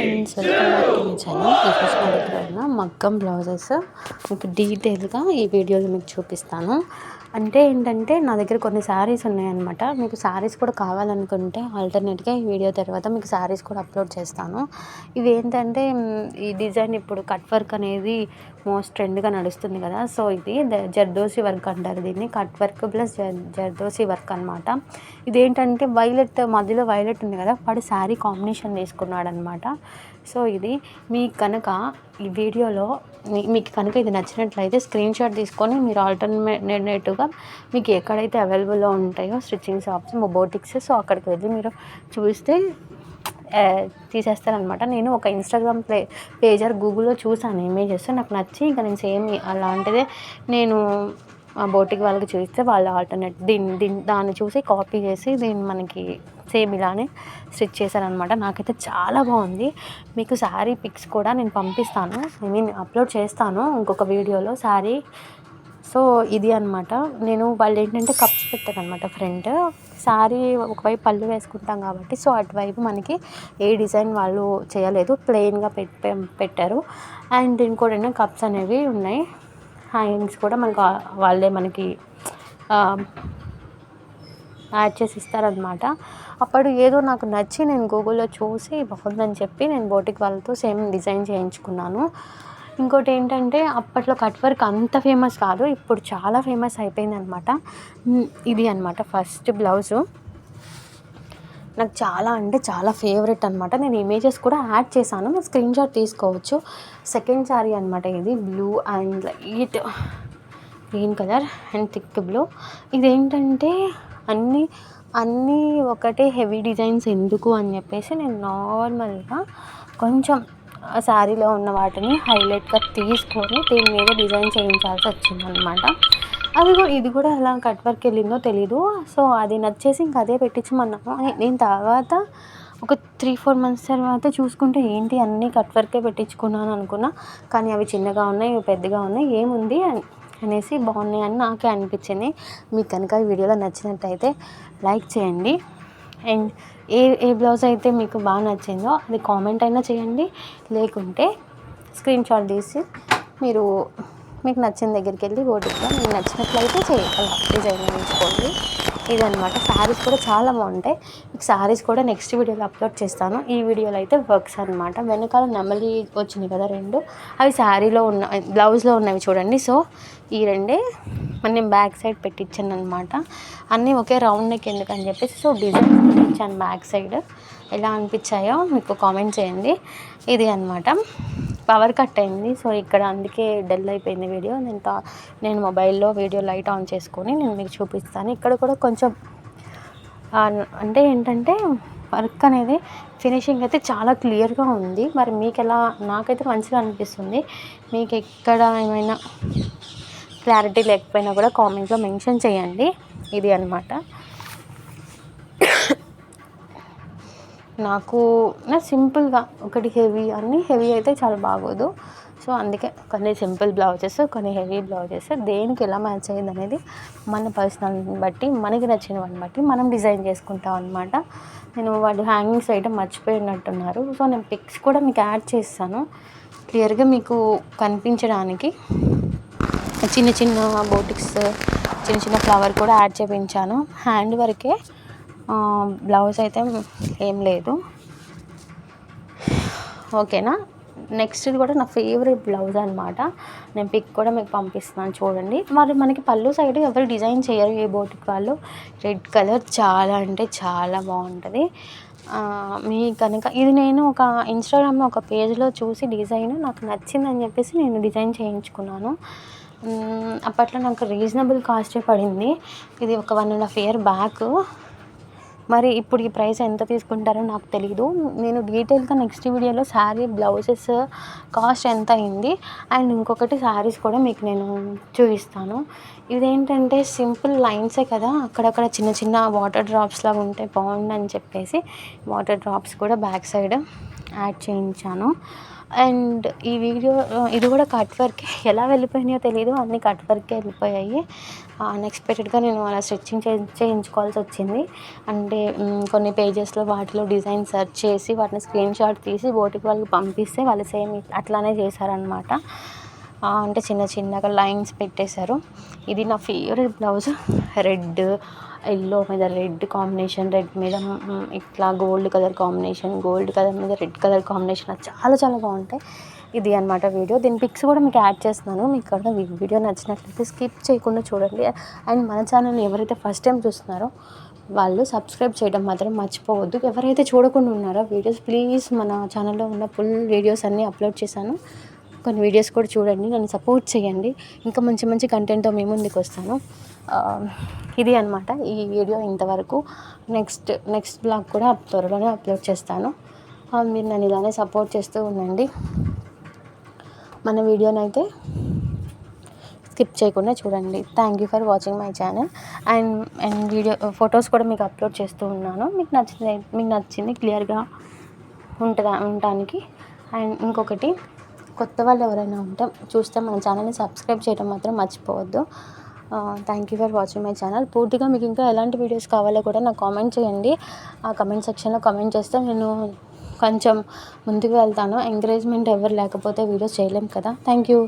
Friends welcome back to my channel ఈరోజు నా దగ్గర ఉన్న మగ్గం బ్లౌజెస్ మీకు డీటెయిల్గా ఈ వీడియోలో మీకు చూపిస్తాను. అంటే ఏంటంటే నా దగ్గర కొన్ని శారీస్ ఉన్నాయన్నమాట. మీకు శారీస్ కూడా కావాలనుకుంటే ఆల్టర్నేట్గా ఈ వీడియో తర్వాత మీకు శారీస్ కూడా అప్లోడ్ చేస్తాను. ఇవి ఏంటంటే ఈ డిజైన్ ఇప్పుడు కట్ వర్క్ అనేది మోస్ట్ ట్రెండ్గా నడుస్తుంది కదా. సో ఇది ద- జర్దోసి వర్క్ అంటారు దీన్ని. కట్ వర్క్ ప్లస్ జర్ జర్దోసి వర్క్ అనమాట ఇదేంటంటే వైలెట్ మధ్యలో వైలెట్ ఉంది కదా వాడు శారీ కాంబినేషన్ తీసుకున్నాడు అనమాట సో ఇది మీకు కనుక ఈ వీడియోలో మీకు కనుక ఇది నచ్చినట్లయితే స్క్రీన్ షాట్ తీసుకొని మీరు ఆల్టర్నేటివ్గా మీకు ఎక్కడైతే అవైలబుల్లో ఉంటాయో స్టిచ్చింగ్ షాప్స్ బోటిక్స్ సో అక్కడికి వెళ్ళి మీరు చూస్తే తీసేస్తారనమాట నేను ఒక ఇన్స్టాగ్రామ్ ప్లే పేజర్ గూగుల్లో చూసాను ఇమేజెస్ నాకు నచ్చి ఇంకా నేను సేమ్ అలాంటిదే నేను బోటిక్ వాళ్ళకి చూస్తే వాళ్ళు ఆల్టర్నేట్ దీన్ని దీన్ని దాన్ని చూసి కాపీ చేసి దీన్ని మనకి సేమ్ ఇలానే స్టిచ్ చేశారనమాట నాకైతే చాలా బాగుంది. మీకు శారీ పిక్స్ కూడా నేను పంపిస్తాను. ఐ మీన్ అప్లోడ్ చేస్తాను ఇంకొక వీడియోలో శారీ సో ఇది అనమాట నేను వాళ్ళు ఏంటంటే కప్స్ పెట్టారనమాట ఫ్రంట్ శారీ ఒకవైపు పళ్ళు వేసుకుంటాం కాబట్టి సో అటువైపు మనకి ఏ డిజైన్ వాళ్ళు చేయలేదు. ప్లెయిన్గా పెట్టారు. అండ్ ఇంకోటి కప్స్ అనేవి ఉన్నాయి. హ్యాండ్స్ కూడా మనకు వాళ్ళే మనకి యాడ్ చేసి ఇస్తారనమాట అప్పుడు ఏదో నాకు నచ్చి నేను గూగుల్లో చూసి బాగుందని చెప్పి నేను బోటిక్ వాళ్ళతో సేమ్ డిజైన్ చేయించుకున్నాను. ఇంకోటి ఏంటంటే అప్పట్లో కట్ వర్క్ అంత ఫేమస్ కాదు ఇప్పుడు చాలా ఫేమస్ అయిపోయింది అనమాట ఇది అనమాట ఫస్ట్ బ్లౌజు. నాకు చాలా అంటే చాలా ఫేవరెట్ అనమాట నేను ఇమేజెస్ కూడా యాడ్ చేశాను. మీరు స్క్రీన్ షాట్ తీసుకోవచ్చు. సెకండ్ శారీ అనమాట ఇది blue and light green colour and thick blue ఇదేంటంటే అన్నీ అన్నీ ఒకటే హెవీ డిజైన్స్ ఎందుకు అని చెప్పేసి నేను నార్మల్గా కొంచెం శారీలో ఉన్న వాటిని హైలైట్గా తీసుకొని దీని మీద డిజైన్ చేయించాల్సి వచ్చిందనమాట అది కూడా ఇది కూడా ఎలా కట్ వర్క్ వెళ్ళిందో తెలీదు. సో అది నచ్చేసి ఇంకా అదే పెట్టించమన్నాము నేను తర్వాత ఒక త్రీ ఫోర్ మంత్స్ తర్వాత చూసుకుంటే ఏంటి అన్నీ కట్ వర్కే పెట్టించుకున్నాను అనుకున్నా. కానీ అవి చిన్నగా ఉన్నాయి ఇవి పెద్దగా ఉన్నాయి ఏముంది అని అనేసి బాగున్నాయి అని నాకే అనిపించింది. మీకు కనుక ఈ వీడియోలో నచ్చినట్టయితే లైక్ చేయండి. అండ్ ఏ ఏ బ్లౌజ్ అయితే మీకు బాగా నచ్చిందో అది కామెంట్ అయినా చేయండి. లేకుంటే స్క్రీన్ షాట్ తీసి మీరు మీకు నచ్చిన దగ్గరికి వెళ్ళి ఓటిగా మీకు నచ్చినట్లయితే చేయాలి డిజైన్ వేయించుకోండి. ఇదనమాట శారీస్ కూడా చాలా బాగుంటాయి. మీకు శారీస్ కూడా నెక్స్ట్ వీడియోలో అప్లోడ్ చేస్తాను. ఈ వీడియోలో అయితే వర్క్స్ అనమాట వెనకాల నెమలి వచ్చినాయి కదా రెండు. అవి శారీలో ఉన్న బ్లౌజ్లో ఉన్నవి చూడండి. సో ఈ రెండే మరి నేను బ్యాక్ సైడ్ పెట్టించాను అనమాట అన్నీ ఒకే రౌండ్ నెక్ ఎందుకని చెప్పేసి సో డిజైన్ పెట్టించాను బ్యాక్ సైడ్. ఎలా అనిపించాయో మీకు కామెంట్ చేయండి. ఇది అనమాట పవర్ కట్ అయింది. సో ఇక్కడ అందుకే డల్ అయిపోయింది వీడియో. నేను తా- నేను మొబైల్లో వీడియో లైట్ ఆన్ చేసుకొని నేను మీకు చూపిస్తాను. ఇక్కడ కూడా కొంచెం అంటే ఏంటంటే వర్క్ అనేది ఫినిషింగ్ అయితే చాలా క్లియర్గా ఉంది. మరి మీకు ఎలా నాకైతే మంచిగా అనిపిస్తుంది. మీకు ఎక్కడ ఏమైనా క్లారిటీ లేకపోయినా కూడా కామెంట్లో మెన్షన్ చేయండి. ఇది అనమాట నాకు నా సింపుల్గా ఒకటి హెవీ అన్ని హెవీ అయితే చాలా బాగోదు. సో అందుకే కొన్ని సింపుల్ బ్లౌజెస్ కొన్ని హెవీ బ్లౌజెస్. దేనికి ఎలా మ్యాచ్ అయ్యింది అనేది మన పర్సనల్ని బట్టి మనకి నచ్చిన వాటిని బట్టి మనం డిజైన్ చేసుకుంటాం అనమాట నేను వాటి హ్యాంగింగ్స్ అయితే మర్చిపోయినట్టున్నారు. సో నేను పిక్స్ కూడా మీకు యాడ్ చేస్తాను. క్లియర్గా మీకు కనిపించడానికి చిన్న చిన్న బోటిక్స్ చిన్న చిన్న ఫ్లవర్ కూడా యాడ్ చేయించాను. హ్యాండ్ వర్కే బ్లౌజ్ అయితే ఏం లేదు. ఓకేనా? నెక్స్ట్ కూడా నా ఫేవరెట్ బ్లౌజ్ అనమాట నేను పిక్ కూడా మీకు పంపిస్తున్నాను చూడండి. మరి మనకి పళ్ళు సైడ్ ఎవరు డిజైన్ చేయరు ఏ బోటిక్ వాళ్ళు. రెడ్ కలర్ చాలా అంటే చాలా బాగుంటుంది. మీ కనుక ఇది నేను ఒక ఇన్స్టాగ్రామ్లో ఒక పేజ్లో చూసి డిజైన్ నాకు నచ్చిందని చెప్పేసి నేను డిజైన్ చేయించుకున్నాను. అప్పట్లో నాకు రీజనబుల్ కాస్టే పడింది. ఇది ఒక one and half year back మరి ఇప్పుడు ఈ ప్రైస్ ఎంత తీసుకుంటారో నాకు తెలియదు నేను డీటెయిల్గా నెక్స్ట్ వీడియోలో శారీ బ్లౌజెస్ కాస్ట్ ఎంత అయింది అండ్ ఇంకొకటి శారీస్ కూడా మీకు నేను చూపిస్తాను. ఇదేంటంటే సింపుల్ లైన్సే కదా అక్కడక్కడ చిన్న చిన్న వాటర్ డ్రాప్స్ లాగా ఉంటే బాగుండని చెప్పేసి వాటర్ డ్రాప్స్ కూడా బ్యాక్ సైడ్. యాడ్ చేయించాను. అండ్ ఈ వీడియో ఇది కూడా కట్ వర్క్. ఎలా వెళ్ళిపోయినాయో తెలియదు అన్నీ కట్ వర్కే వెళ్ళిపోయాయి. అన్ఎక్స్పెక్టెడ్గా నేను అలా స్టిచ్చింగ్ చే చేయించుకోవాల్సి వచ్చింది. అంటే కొన్ని పేజెస్లో వాటిలో డిజైన్ సెర్చ్ చేసి వాటిని స్క్రీన్ షాట్ తీసి బోటికి వాళ్ళకి పంపిస్తే వాళ్ళు సేమ్ అట్లానే చేశారనమాట అంటే చిన్న చిన్నగా లైన్స్ పెట్టేశారు. ఇది నా ఫేవరెట్ బ్లౌజ్. రెడ్ ఎల్లో మీద రెడ్ కాంబినేషన్ రెడ్ మీద ఇట్లా gold colour combination gold colour మీద రెడ్ కలర్ కాంబినేషన్ చాలా చాలా బాగుంటాయి. ఇది అనమాట వీడియో దీని పిక్స్ కూడా మీకు యాడ్ చేస్తున్నాను. మీకు కనుక వీడియో నచ్చినట్లయితే స్కిప్ చేయకుండా చూడండి. అండ్ మన ఛానల్ ఎవరైతే ఫస్ట్ టైం చూస్తున్నారో వాళ్ళు సబ్స్క్రైబ్ చేయడం మాత్రం మర్చిపోవద్దు. ఎవరైతే చూడకుండా ఉన్నారో వీడియోస్ ప్లీజ్ మన ఛానల్లో ఉన్న ఫుల్ వీడియోస్ అన్నీ అప్లోడ్ చేశాను. కొన్ని వీడియోస్ కూడా చూడండి నన్ను సపోర్ట్ చేయండి. ఇంకా మంచి మంచి కంటెంట్తో మీ ముందుకు వస్తాను. ఇది అనమాట ఈ వీడియో ఇంతవరకు. నెక్స్ట్ నెక్స్ట్ బ్లాగ్ కూడా త్వరలోనే అప్లోడ్ చేస్తాను. మీరు నన్ను ఇలానే సపోర్ట్ చేస్తూ ఉండండి. మన వీడియోనైతే స్కిప్ చేయకుండా చూడండి. Thank you for watching my channel and and video photos కూడా మీకు అప్లోడ్ చేస్తూ ఉన్నాను. మీకు నచ్చింది మీకు నచ్చింది క్లియర్గా ఉంటుందా ఉండటానికి. అండ్ ఇంకొకటి కొత్త వాళ్ళు ఎవరైనా ఉంటే చూస్తే మన ఛానల్ని సబ్స్క్రైబ్ చేయడం మాత్రం మర్చిపోవద్దు. Thank you for watching my channel పూర్తిగా మీకు ఇంకా ఎలాంటి వీడియోస్ కావాలో కూడా నాకు కామెంట్ చేయండి. ఆ కమెంట్ సెక్షన్లో కామెంట్ చేస్తే నేను కొంచెం ముందుకు వెళ్తాను. ఎంకరేజ్మెంట్ ఎవరు లేకపోతే వీడియోస్ చేయలేం కదా. Thank you